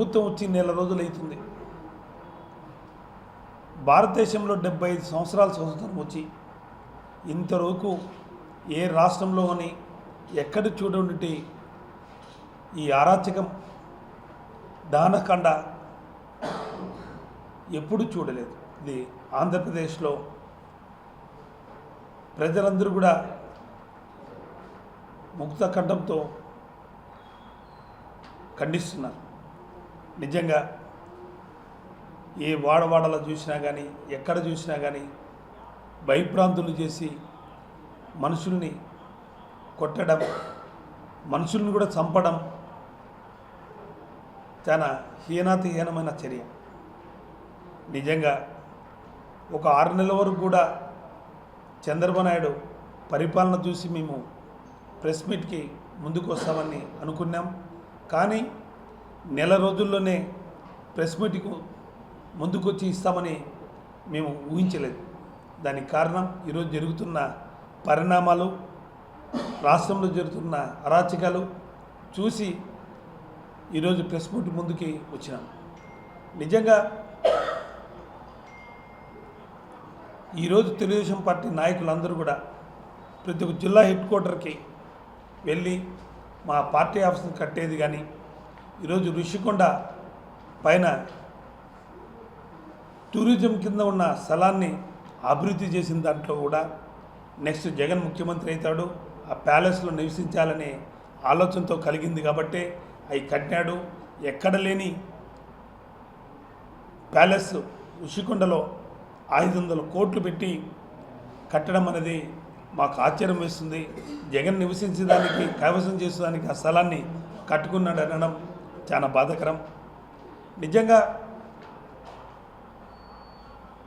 ప్రభుత్వం వచ్చి నెల రోజులు అవుతుంది. భారతదేశంలో డెబ్బై ఐదు సంవత్సరాల స్వతంత్రం వచ్చి ఇంతవరకు ఏ రాష్ట్రంలో కానీ ఎక్కడ చూడండి ఈ అరాచకం దానకండ ఎప్పుడు చూడలేదు. ఇది ఆంధ్రప్రదేశ్లో ప్రజలందరూ కూడా ముక్త కంఠంతో ఖండిస్తున్నారు. నిజంగా ఏ వాడవాడలో చూసినా కానీ ఎక్కడ చూసినా కానీ భయభ్రాంతులు చేసి మనుషుల్ని కొట్టడం మనుషుల్ని కూడా చంపడం చాలా హీనాతిహీనమైన చర్య. నిజంగా ఒక ఆరు నెలల వరకు కూడా చంద్రబాబు నాయుడు పరిపాలన చూసి మేము ప్రెస్ మీట్కి ముందుకు వస్తామని అనుకున్నాం. కానీ నెల రోజుల్లోనే ప్రెస్ మీట్కు ముందుకొచ్చి ఇస్తామని మేము ఊహించలేదు. దానికి కారణం ఈరోజు జరుగుతున్న పరిణామాలు రాష్ట్రంలో జరుగుతున్న అరాచకాలు చూసి ఈరోజు ప్రెస్ మీట్ ముందుకి వచ్చినాం. నిజంగా ఈరోజు తెలుగుదేశం పార్టీ నాయకులందరూ కూడా ప్రతి ఒక్క జిల్లా హెడ్ క్వార్టర్కి వెళ్ళి మా పార్టీ ఆఫీస్ని కట్టేది కానీ ఈరోజు ఋషికొండ పైన టూరిజం కింద ఉన్న స్థలాన్ని అభివృద్ధి చేసిన దాంట్లో కూడా నెక్స్ట్ జగన్ ముఖ్యమంత్రి అవుతాడు. ఆ ప్యాలెస్లో నివసించాలనే ఆలోచనతో కలిగింది కాబట్టి అవి కట్టినాడు ఎక్కడ లేని ప్యాలెస్ ఋషికొండలో ఐదు వందల కోట్లు పెట్టి కట్టడం అనేది మాకు ఆశ్చర్యం వేస్తుంది. జగన్ నివసించడానికి కైవసం చేసేదానికి ఆ స్థలాన్ని కట్టుకున్నాడు అనడం చాలా బాధాకరం. నిజంగా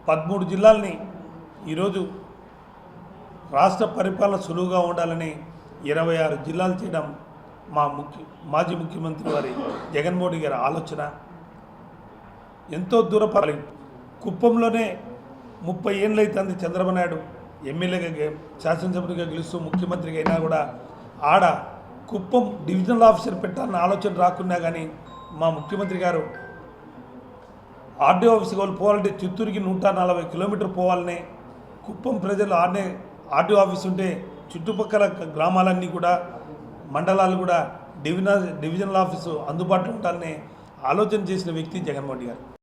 పదమూడు జిల్లాల్ని ఈరోజు రాష్ట్ర పరిపాలన సులువుగా ఉండాలని ఇరవై ఆరు జిల్లాలు చేయడం మా ముఖ్య మాజీ ముఖ్యమంత్రి వారి జగన్మోహన్ గారి ఆలోచన. ఎంతో దూరపరలి కుప్పంలోనే ముప్పై ఏళ్ళు చంద్రబాబు నాయుడు ఎమ్మెల్యేగా శాసనసభ్యుడిగా గెలుస్తూ ముఖ్యమంత్రిగా అయినా కూడా ఆడ కుప్పం డివిజనల్ ఆఫీసర్ పెట్టాలన్న ఆలోచన రాకున్నా కానీ మా ముఖ్యమంత్రి గారు ఆర్డీ ఆఫీస్కి వాళ్ళు పోవాలంటే చిత్తూరుకి నూట నలభై కిలోమీటర్ పోవాలనే కుప్పం ప్రజలు ఆడనే ఆర్డీఓ ఆఫీస్ ఉంటే చుట్టుపక్కల గ్రామాలన్నీ కూడా మండలాలు కూడా డివిజనల్ డివిజనల్ ఆఫీసు అందుబాటులో ఉండాలనే ఆలోచన చేసిన వ్యక్తి జగన్మోహన్ గారు.